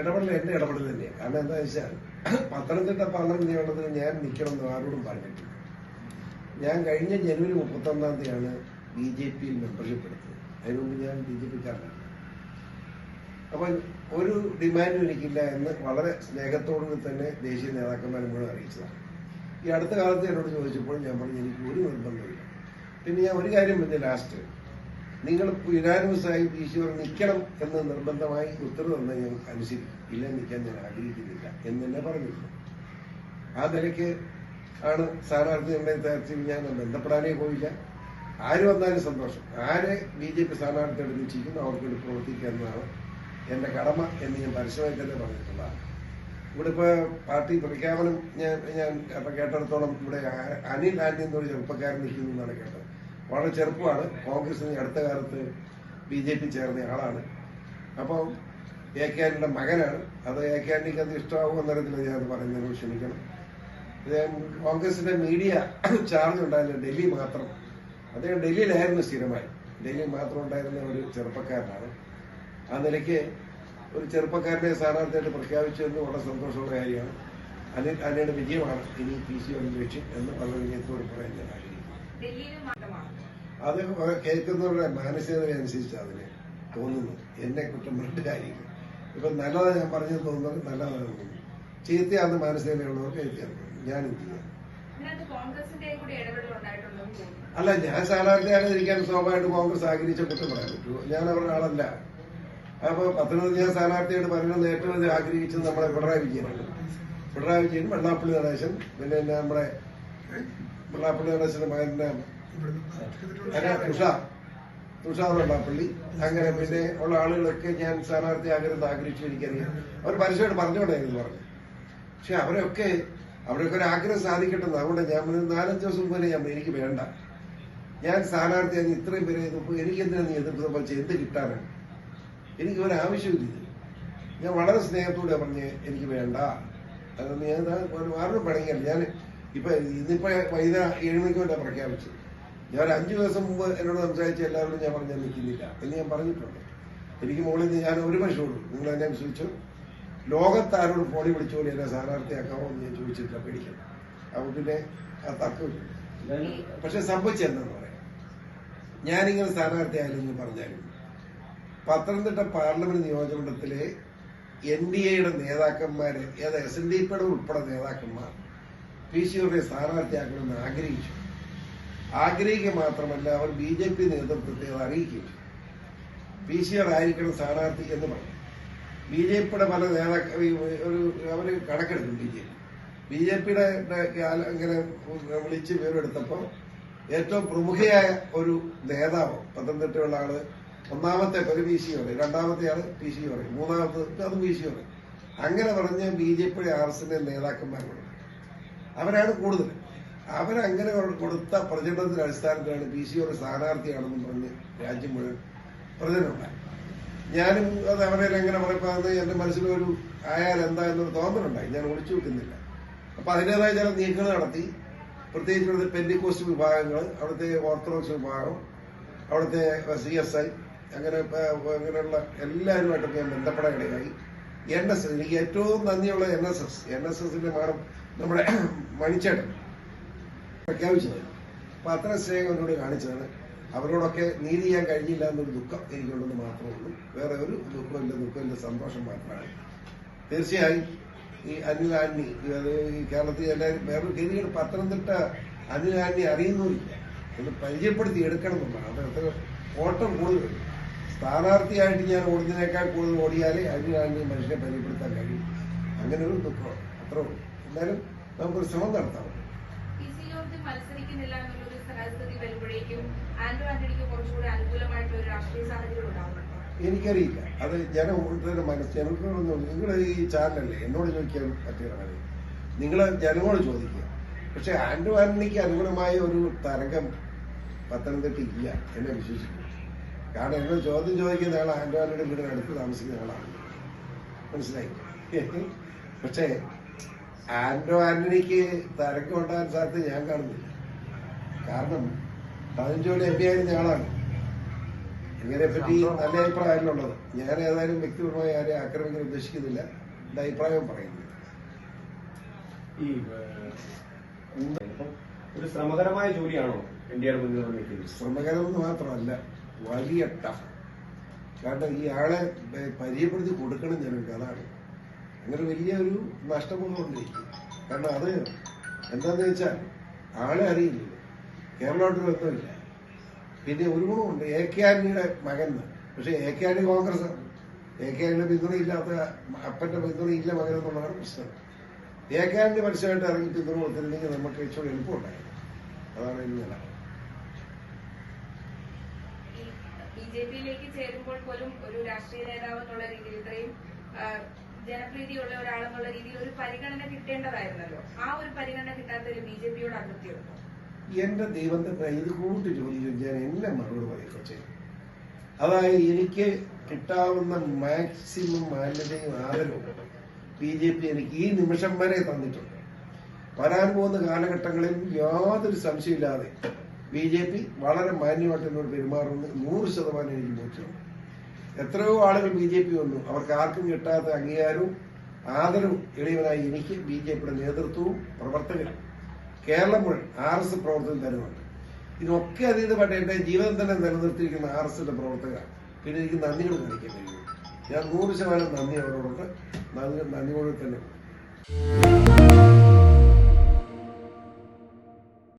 ഇടപെടൽ എന്റെ ഇടപെടൽ തന്നെയാണ് കാരണം എന്താ വെച്ചാൽ പത്തനംതിട്ട പാർലമെന്റ് നിയമനത്തിന് ഞാൻ നിൽക്കണമെന്ന് ആരോടും പറഞ്ഞിട്ടില്ല. ഞാൻ കഴിഞ്ഞ ജനുവരി മുപ്പത്തൊന്നാം തീയതിയാണ് ബി ജെ പിയിൽ മെമ്പർഷിപ്പ് എടുത്തത്. അതിനുമുമ്പ് ഞാൻ ബി ജെ പിക്കാരനാണ്. അപ്പൊ ഒരു ഡിമാൻഡും എനിക്കില്ല എന്ന് വളരെ സ്നേഹത്തോടുകൂടി തന്നെ ദേശീയ നേതാക്കന്മാർ മുഴുവൻ അറിയിച്ചതാണ്. ഈ അടുത്ത കാലത്ത് എന്നോട് ചോദിച്ചപ്പോൾ ഞാൻ പറഞ്ഞു എനിക്ക് ഒരു നിർബന്ധമില്ല പിന്നെ ഞാൻ ഒരു കാര്യം പറഞ്ഞു ലാസ്റ്റ് നിങ്ങൾ യുനാനിമസായി ഈശ്വർ നിൽക്കണം എന്ന് നിർബന്ധമായി ഉത്തരവ് തന്നെ ഞാൻ അനുസരിക്കും. ഇല്ല നിൽക്കാൻ ഞാൻ ആഗ്രഹിക്കുന്നില്ല എന്ന് തന്നെ പറഞ്ഞിരുന്നു. ആ നിലയ്ക്ക് ആണ് സ്ഥാനാർത്ഥി നിർണയത്തിൽ ഞാൻ ബന്ധപ്പെടാനേ പോയില്ല. ആര് വന്നാലും സന്തോഷം. ആരെ ബി ജെ പി സ്ഥാനാർത്ഥി നിശ്ചയിക്കുന്നു അവർക്ക് വേണ്ടി പ്രവർത്തിക്കുക എന്നതാണ് എന്റെ കടമ എന്ന് ഞാൻ പരസ്യമായി തന്നെ പറഞ്ഞിട്ടുള്ളതാണ്. ഇവിടെ ഇപ്പൊ പാർട്ടി പ്രഖ്യാപനം ഞാൻ ഞാൻ കേട്ടിടത്തോളം ഇവിടെ അനിൽ ആന്റി എന്നൊരു ചെറുപ്പക്കാരൻ നിൽക്കുന്നു എന്നാണ് കേട്ടത്. വളരെ ചെറുപ്പമാണ്. കോൺഗ്രസിന് അടുത്ത കാലത്ത് ബി ജെ പി ചേർന്ന ആളാണ്. അപ്പം എ കെ ആന്റിയുടെ മകനാണ്. അത് എ കെ ആന്റിക്ക് അത് ഇഷ്ടമാകും എന്നറിയത്തില്ല ഞാൻ പറയുന്നത്. ക്ഷമിക്കണം. കോൺഗ്രസിന്റെ മീഡിയ ചാർജ് ഉണ്ടായിരുന്നു ഡൽഹി മാത്രം. അദ്ദേഹം ഡൽഹിയിലായിരുന്നു സ്ഥിരമായി. ഡൽഹി മാത്രം ഉണ്ടായിരുന്ന ഒരു ചെറുപ്പക്കാരനാണ്. ആ നിലയ്ക്ക് ഒരു ചെറുപ്പക്കാരനെ സ്ഥാനാർത്ഥിയായിട്ട് പ്രഖ്യാപിച്ചു എന്ന് വളരെ സന്തോഷമുള്ള കാര്യമാണ്. അനിൽ അനിയുടെ വിജയമാണ് ഇനി പി സി ലക്ഷ്യം എന്ന് വളരെ വിജയത്തോട് ഡൽഹിയിലും മാത്രമാണ്. അത് കേൾക്കുന്നവരുടെ മാനസികത അനുസരിച്ച് അതിന് തോന്നുന്നു. എന്നെ കുറ്റം കാര്യങ്ങൾ ഇപ്പൊ നല്ലത് ഞാൻ പറഞ്ഞു തോന്നുന്നത് നല്ലതാണ് തോന്നുന്നു. ചീത്തയാന്ന് മാനസികതയുള്ളവർക്ക് ചീത്തയാണ് ഞാൻ എന്ത് ചെയ്യാം? അല്ല ഞാൻ സ്ഥാനാർത്ഥിയാകാതിരിക്കാൻ സ്വാഭാവികമായിട്ട് കോൺഗ്രസ് ആഗ്രഹിച്ച കുറ്റം പറയാൻ പറ്റുമോ? ഞാൻ അവരുടെ ആളല്ല. അപ്പൊ പത്തനംതിട്ട ഞാൻ സ്ഥാനാർത്ഥിയായിട്ട് പറയുന്നത് ഏറ്റവും ആഗ്രഹിച്ചത് നമ്മുടെ പിണറായി വിജയനാണ് പിണറായി വിജയൻ വെള്ളാപ്പള്ളി നടേശൻ പിന്നെ നമ്മുടെ വെള്ളാപ്പള്ളി നടേശന്റെ മകന്റെ തുഷ. തുഷാർ വെള്ളാപ്പള്ളി അങ്ങനെ പിന്നെ ഉള്ള ആളുകളൊക്കെ ഞാൻ സ്ഥാനാർത്ഥിയാകരുത് ആഗ്രഹിച്ചു എനിക്കറിയാം. അവർ പരസ്യമായിട്ട് പറഞ്ഞോണ്ടായിരുന്നു പറഞ്ഞു പക്ഷെ അവരൊക്കെ അവരൊക്കെ ഒരു ആഗ്രഹം സാധിക്കട്ടെ അതുകൊണ്ട് ഞാൻ നാലഞ്ച് ദിവസം മുമ്പേ ഞാൻ എനിക്ക് വേണ്ട. ഞാൻ സ്ഥാനാർത്ഥിയായി ഇത്രയും പേരെ എനിക്ക് എന്തിനാ നീ എതിർപ്പ് സംബന്ധിച്ച് എന്ത് കിട്ടാനാണ് എനിക്ക് ഒരു ആവശ്യമില്ല. ഞാൻ വളരെ സ്നേഹത്തോടെ പറഞ്ഞ് എനിക്ക് വേണ്ട. അതൊന്നും ഞാൻ ഒരു ആരോടും പണിയല്ല. ഞാൻ ഇപ്പൊ ഇന്നിപ്പോ വൈകുന്നേരം ഏഴ് മണിക്ക് വേണ്ട പ്രഖ്യാപിച്ചത് ഞാൻ അഞ്ചു ദിവസം മുമ്പ് എന്നോട് സംസാരിച്ച എല്ലാവരോടും ഞാൻ പറഞ്ഞാൽ നിൽക്കുന്നില്ല എന്ന് ഞാൻ പറഞ്ഞിട്ടുണ്ട്. എനിക്ക് മുകളിൽ നിന്ന് ഞാൻ ഒരു മനുഷ്യരോട് നിങ്ങൾ എന്നെ വിശ്വസിച്ചു? ലോകത്താരോട് ഫോണിൽ വിളിച്ചോളി എന്നെ സ്ഥാനാർത്ഥിയാക്കാമോ എന്ന് ഞാൻ ചോദിച്ചിട്ടില്ല പേടിക്കണം അപ്പോൾ പിന്നെ ആ തർക്കമില്ല. പക്ഷെ സംഭവിച്ചെന്താന്ന് പറയാം. ഞാനിങ്ങനെ സ്ഥാനാർത്ഥിയായാലും എന്ന് പറഞ്ഞാലും പത്തനംതിട്ട പാർലമെന്റ് നിയോജകമണ്ഡലത്തിലെ എൻ ഡി എയുടെ നേതാക്കന്മാരെ ഏത് എസ് എൻ ഡി പിയുടെ ഉൾപ്പെടെ നേതാക്കന്മാർ പി സി യുടെ സ്ഥാനാർത്ഥിയാക്കണമെന്ന് ആഗ്രഹിച്ചു. ആഗ്രഹിക്കുക മാത്രമല്ല അവർ ബി ജെ പി നേതൃത്വത്തെ അറിയിക്കും. പി സി ആർ ആയിരിക്കണം സ്ഥാനാർത്ഥി എന്ന് പറഞ്ഞു ബി ജെ പിയുടെ പല നേതാക്കൾ ഒരു അവർ കണക്കെടുക്കും B J P. B J പിയുടെ ഇങ്ങനെ വിളിച്ച് വിവരമെടുത്തപ്പോൾ ഏറ്റവും പ്രമുഖയായ ഒരു നേതാവ് പത്തനംതിട്ടയുള്ള ആൾ ഒന്നാമത്തെ ഒരു പി സി പറയും രണ്ടാമത്തെ ആൾ പി സി പറയും മൂന്നാമത്തെ അത് പി സി പറയും. അങ്ങനെ പറഞ്ഞ ബി ജെ പിയുടെ ആർ എസ് എന്റെ നേതാക്കന്മാരുണ്ട് അവരാണ് കൂടുതൽ. അവരങ്ങനെ കൊടുത്ത പ്രചരണത്തിന്റെ അടിസ്ഥാനത്തിലാണ് പി സി ഒരു സ്ഥാനാർത്ഥിയാണെന്ന് പറഞ്ഞ് രാജ്യം മുഴുവൻ പ്രചരണമുണ്ടായി. ഞാനും അത് അവരെ എങ്ങനെ പറയുമ്പോൾ അത് എന്റെ മനസ്സിലൊരു ആയാൽ എന്താ എന്നൊരു തോന്നലുണ്ടായി. ഞാൻ ഒളിച്ചു വെക്കുന്നില്ല അപ്പൊ അതിന്റെതായ ചില നീക്കങ്ങൾ നടത്തി. പ്രത്യേകിച്ച് ഇവിടുത്തെ പെന്റിക്കോസ്റ്റ് വിഭാഗങ്ങൾ അവിടുത്തെ ഓർത്തഡോക്സ് വിഭാഗം അവിടുത്തെ സി എസ് ഐ അങ്ങനെ അങ്ങനെയുള്ള എല്ലാവരുമായിട്ടൊക്കെ ഞാൻ ബന്ധപ്പെടാൻ ഇടയായി. എൻ എസ് എസ് എനിക്ക് ഏറ്റവും നന്ദിയുള്ള N S S N S എസിന്റെ മാഡം നമ്മുടെ മണിച്ചേട്ടൻ. പ്രഖ്യാപിച്ചത് അപ്പൊ അത്ര സ്നേഹം എന്നോട് കാണിച്ചതാണ്. അവരോടൊക്കെ നീതി ചെയ്യാൻ കഴിഞ്ഞില്ല എന്നൊരു ദുഃഖം എനിക്കുണ്ടെന്ന് മാത്രമേ ഉള്ളൂ. വേറെ ഒരു ദുഃഖമില്ല ദുഃഖമില്ല സന്തോഷം മാത്രമാണ്. തീർച്ചയായും ഈ അനിൽ അത് ഈ കേരളത്തിൽ എല്ലാവരും വേറൊരു ഗതികൾ പത്തനംതിട്ട അനിൽ ആന്റി അറിയുന്നുമില്ല ഒന്ന് പരിചയപ്പെടുത്തി എടുക്കണം എന്നുള്ളതാണ്. അദ്ദേഹത്തിന് ഓട്ടം കൂടുതൽ. സ്ഥാനാർത്ഥിയായിട്ട് ഞാൻ ഓടുന്നതിനേക്കാൾ കൂടുതൽ ഓടിയാലേ അനിൽ ആന്റി മനുഷ്യനെ പരിചയപ്പെടുത്താൻ കഴിയും. അങ്ങനെ ഒരു ദുഃഖമാണ് അത്രേ ഉള്ളൂ. എന്തായാലും നമുക്കൊരു ശ്രമം നടത്താം. കുറച്ചുകൂടി ഒരു രാഷ്ട്രീയ എനിക്കറിയില്ല. അത് ജനം ഓരോരുത്തരുടെ മനസ്സ് ജനങ്ങളൊന്നും നിങ്ങൾ ഈ ചാനലല്ലേ? എന്നോട് ചോദിക്കാൻ പറ്റിയതാണ് നിങ്ങൾ ജനങ്ങളോട് ചോദിക്കുക പക്ഷെ ആന്റോ ആന്റണിക്ക് അനുകൂലമായ ഒരു തരംഗം പത്തനംതിട്ട ഇല്ല എന്നെ വിശ്വസിക്കുന്നു. കാരണം എന്നെ ചോദ്യം ചോദിക്കുന്ന ആൾ ആന്റണിയുടെ വീട് അടുത്ത് താമസിക്കുന്ന ആളാണ്. മനസ്സിലായി? പക്ഷേ ആന്റോ ആന്റണിക്ക് തരംഗം ഉണ്ടാകാൻ സാധ്യത ഞാൻ കാണുന്നില്ല. കാരണം പതിനഞ്ചോടെ എം പി ആയിരുന്ന ആളാണ്. ഇങ്ങനെ പറ്റി നല്ല അഭിപ്രായമല്ലുള്ളത്. ഞാൻ ഏതായാലും വ്യക്തിപരമായി ആരെ ആക്രമിക്കാൻ ഉദ്ദേശിക്കുന്നില്ല. എന്റെ അഭിപ്രായം പറയുന്നു ഈ ഒരു ശ്രമകരമായ ജോലിയാണോ ഇന്ത്യയുടെ മുന്നിൽ നിൽക്കുന്നത് ശ്രമകരം എന്ന് മാത്രമല്ല വലിയ ടഫ്. കാരണം ഈ ആളെ പരിചയപ്പെടുത്തി കൊടുക്കണം ജനങ്ങൾക്ക് അതാണ്. അങ്ങനെ വലിയ ഒരു ഉണ്ടായിരിക്കും കാരണം അത് എന്താന്ന് വെച്ചാൽ ആളെ അറിയില്ലല്ലോ. കേരളമായിട്ട് ബന്ധമില്ല പിന്നെ ഒരു ഗുണമുണ്ട്. എ കെ ആന്റണിയുടെ മകൻ പക്ഷേ A K Antony Congress A K Antony പിന്തുണയില്ലാത്ത അപ്പന്റെ പിന്തുണയില്ല മകൻ എന്നുള്ളതാണ് പ്രശ്നം. എ കെ ആന്റണി പരസ്യമായിട്ട് ഇറങ്ങി പിന്തുണ കൊടുത്തിരുന്നെങ്കിൽ നമുക്ക് ഇച്ചിരി എളുപ്പമുണ്ടായിരുന്നു അതാണ് ഇന്ന് നില ബി ജെ ജനപ്രീതിയുള്ള ഒരാളെന്നുള്ള രീതിയിൽ ഒരു പരിഗണന കിട്ടേണ്ടതായിരുന്നല്ലോ. ആ ഒരു പരിഗണന കിട്ടാത്തതിൽ ബി ജെ പിയോട് അതൃപ്തിയുണ്ടോ? എന്റെ ദൈവത്തെ കയ്യിൽ കൂട്ടി ജോലി ചോദിച്ചാൽ എല്ലാം മറുപടി പറയുക ചെയ്യും. അതായത് എനിക്ക് കിട്ടാവുന്ന മാക്സിമം മാന്യതയും ആദരവും ബി ജെ പി എനിക്ക് ഈ നിമിഷം വരെ തന്നിട്ടുണ്ട്. വരാൻ പോകുന്ന കാലഘട്ടങ്ങളിൽ യാതൊരു സംശയമില്ലാതെ ബി ജെ പി വളരെ മാന്യമായിട്ട് എന്നോട് പെരുമാറുമെന്ന് നൂറ് ശതമാനം എനിക്ക് ബോധ്യമാണ് എത്രയോ ആളുകൾ ബി ജെ പി വന്നു. അവർക്ക് ആർക്കും കിട്ടാത്ത അംഗീകാരവും ആദരവും എളിയവനായി എനിക്ക് ബി ജെ പിയുടെ നേതൃത്വവും പ്രവർത്തകരും കേരളം മുഴുവൻ ആർ എസ് പ്രവർത്തനം തരുന്നുണ്ട്. ഇതിനൊക്കെ അതീതമായിട്ട് എന്റെ ജീവിതം തന്നെ നിലനിർത്തിയിരിക്കുന്ന ആർ എസിന്റെ പ്രവർത്തകരാണ്. പിന്നെ എനിക്ക് നന്ദികൾ കാണിക്കാൻ കഴിയും ഞാൻ നൂറ് ശതമാനം നന്ദി അവരോടുണ്ട് നന്ദി നന്ദിയോടെ തന്നെ.